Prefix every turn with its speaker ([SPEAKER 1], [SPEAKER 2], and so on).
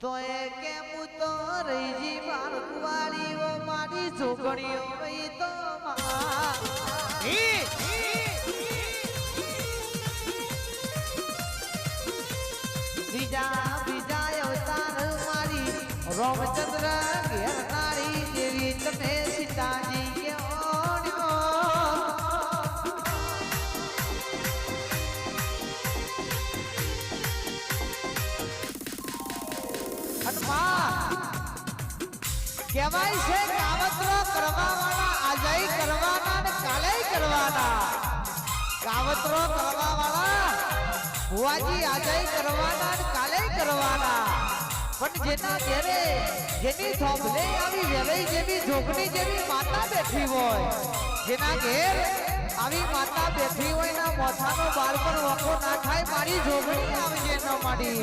[SPEAKER 1] તો એ કેમ તો રહીજી બાળકવાળીઓ મારી છોકરીઓ વઈ તો બીજા બીજા અવતાર મારી રોમચંદ્ર ઘેરનારી દેવી કહેવાય છે કાવતરો કરવા વાળા આજય કરવાના કાલે કરવાના. કાવતરો કરવા વાળા ભુવાજી કરવાના કાલે કરવાના. ઘેરે જેની થોભલે આવી જેવી જોગણી જેવી માતા બેઠી હોય, જેના ઘેર આવી માતા બેઠી હોય ના મોથાનો બાર પર વખો ના થાય, મારી જોગણી આવજે ન માડી.